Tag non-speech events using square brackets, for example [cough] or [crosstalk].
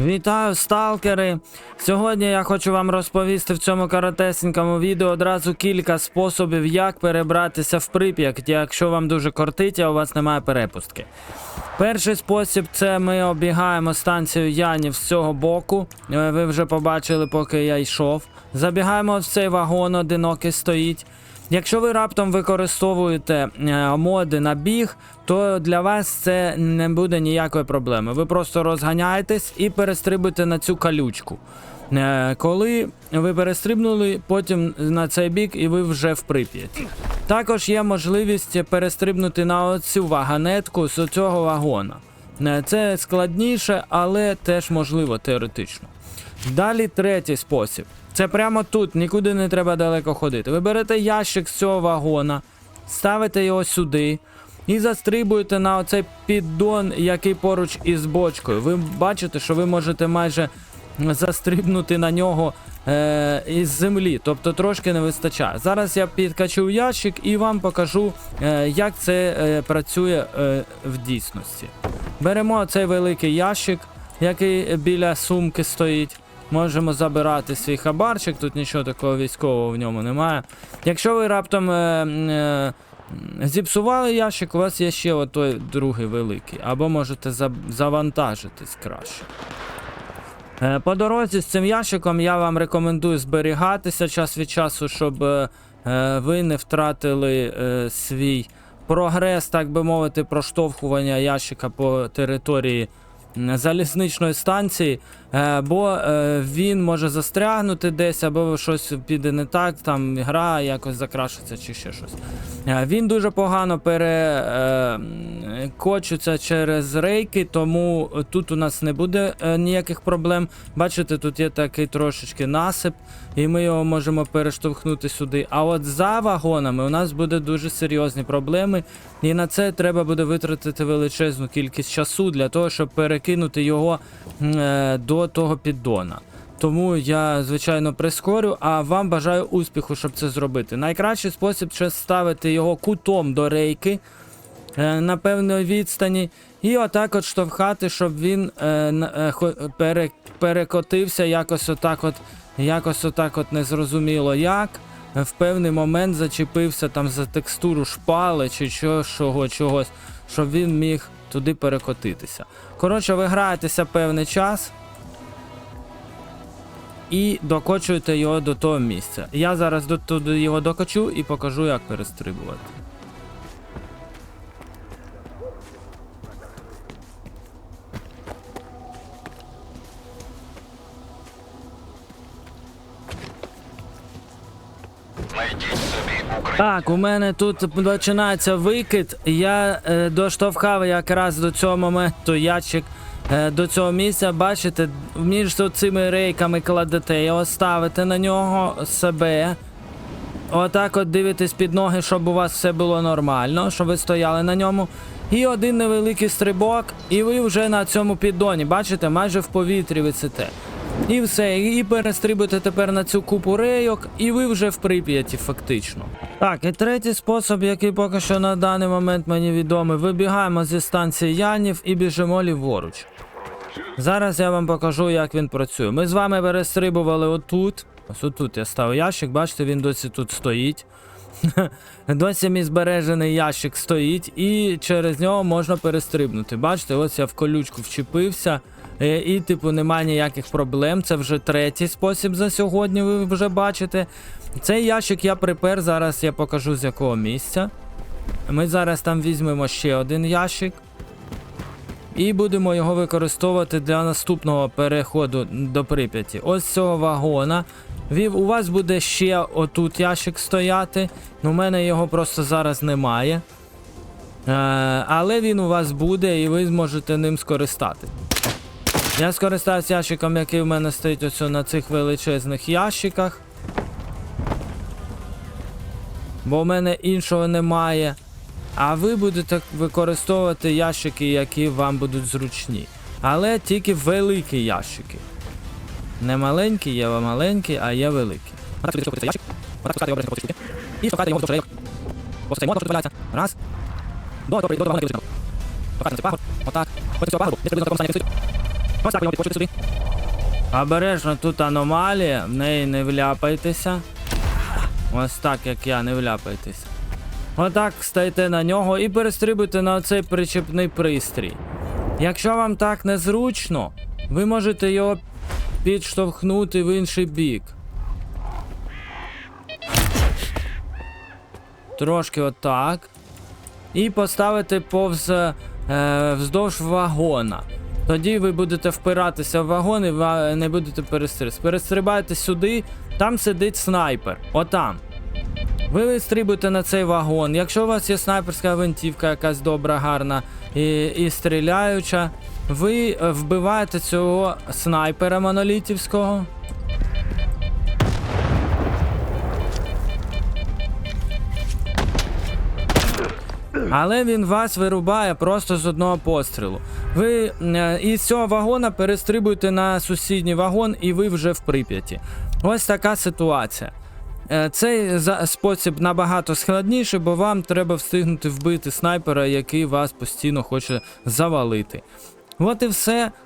Вітаю, сталкери! Сьогодні я хочу вам розповісти в цьому коротесенькому відео одразу кілька способів, як перебратися в Прип'ять, якщо вам дуже кортить, а у вас немає перепустки. Перший спосіб це ми обігаємо станцію Янів з цього боку. Е, Ви вже побачили, поки я йшов. Забігаємо в цей вагон, одинокий стоїть. Якщо ви раптом використовуєте е, моди на біг, то для вас це не буде ніякої проблеми. Ви просто розганяєтесь і перестрибуєте на цю калючку. Е, Коли ви перестрибнули, потім на цей бік, і ви вже в Прип'яті. Також є можливість перестрибнути на оцю вагонетку з цього вагона. Е, Це складніше, але теж можливо теоретично. Далі третій спосіб. Це прямо тут, нікуди не треба далеко ходити. Ви берете ящик з цього вагона, ставите його сюди і застрибуєте на оцей піддон, який поруч із бочкою. Ви бачите, що ви можете майже застрибнути на нього е, із землі, тобто трошки не вистачає. Зараз я підкачу ящик і вам покажу, е, як це е, працює е, в дійсності. Беремо цей великий ящик, який біля сумки стоїть. Можемо забирати свій хабарчик, тут нічого такого військового в ньому немає. Якщо ви раптом е, е, зіпсували ящик, у вас є ще отой другий великий, або можете завантажитись краще. Е, По дорозі з цим ящиком я вам рекомендую зберігатися час від часу, щоб е, е, ви не втратили свій прогрес, так би мовити, проштовхування ящика по території залізничної станції, е, бо е, він може застрягнути десь, або щось піде не так, там гра якось закрашиться чи ще щось. Е, Він дуже погано перекочується через рейки, тому тут у нас не буде ніяких проблем. Бачите, тут є такий трошечки насип, і ми його можемо перештовхнути сюди. А от за вагонами у нас буде дуже серйозні проблеми, і на це треба буде витратити величезну кількість часу для того, щоб перекинути його е, до того піддона. Тому я, звичайно, прискорю, а вам бажаю успіху, щоб це зробити. Найкращий спосіб це ставити його кутом до рейки е, на певної відстані, і отак от штовхати, щоб він е, перекотився якось отак от, якось отак от незрозуміло як. В певний момент зачепився там за текстуру шпали чи чого, чогось, щоб він міг туди перекотитися. Коротше, ви граєтеся певний час і докочуєте його до того місця. Я зараз до туди його докачу і покажу, як перестрибувати. Так, у мене тут починається викид. Я е, доштовхав якраз до цього моменту ящик е, до цього місця. Бачите, між цими рейками кладете його, ставите на нього себе. Отак от дивитесь під ноги, щоб у вас все було нормально, щоб ви стояли на ньому. І один невеликий стрибок, і ви вже на цьому піддоні, бачите, майже в повітрі висите. І все, і перестрибуєте тепер на цю купу рейок, і ви вже в Прип'яті, фактично. Так, і третій спосіб, який поки що на даний момент мені відомий, вибігаємо зі станції Янів і біжимо ліворуч. Зараз я вам покажу, як він працює. Ми з вами перестрибували отут. Ось отут я ставив ящик, бачите, він досі тут стоїть. [laughs] Досі мій збережений ящик стоїть, і через нього можна перестрибнути. Бачите, ось я в колючку вчепився, е, і, типу, немає ніяких проблем. Це вже третій спосіб за сьогодні, ви вже бачите. Цей ящик я припер, зараз я покажу з якого місця. Ми зараз там візьмемо ще один ящик. І будемо його використовувати для наступного переходу до Прип'яті. Ось цього вагона. Вів, у вас буде ще отут ящик стояти. У мене його просто зараз немає. Е, але він у вас буде і ви зможете ним скористати. Я скористався ящиком, який в мене стоїть ось на цих величезних ящиках. Бо в мене іншого немає. А ви будете використовувати ящики, які вам будуть зручні. Але тільки великі ящики. Не маленькі, є маленькі, а є великі. Отак сюди ящик. Цей дозволяється. Раз. До, до, до, до цей пагорб. Отак. Обережно тут аномалія, в неї не вляпайтеся. Ось так, як я, не вляпайтеся. Отак стайте на нього і перестрибуйте на оцей причепний пристрій. Якщо вам так незручно, ви можете його підштовхнути в інший бік. Трошки отак. І поставити повз е, вздовж вагона. Тоді ви будете впиратися в вагон і не будете перестрибати. Перестрибайте сюди, там сидить снайпер. Отам. Ви вистрибуєте на цей вагон. Якщо у вас є снайперська гвинтівка, якась добра, гарна і, і стріляюча, ви е, вбиваєте цього снайпера монолітівського. Але він вас вирубає просто з одного пострілу. Ви е, із цього вагона перестрибуєте на сусідній вагон, і ви вже в Прип'яті. Ось така ситуація. Е, Цей спосіб набагато складніший, бо вам треба встигнути вбити снайпера, який вас постійно хоче завалити. От і все.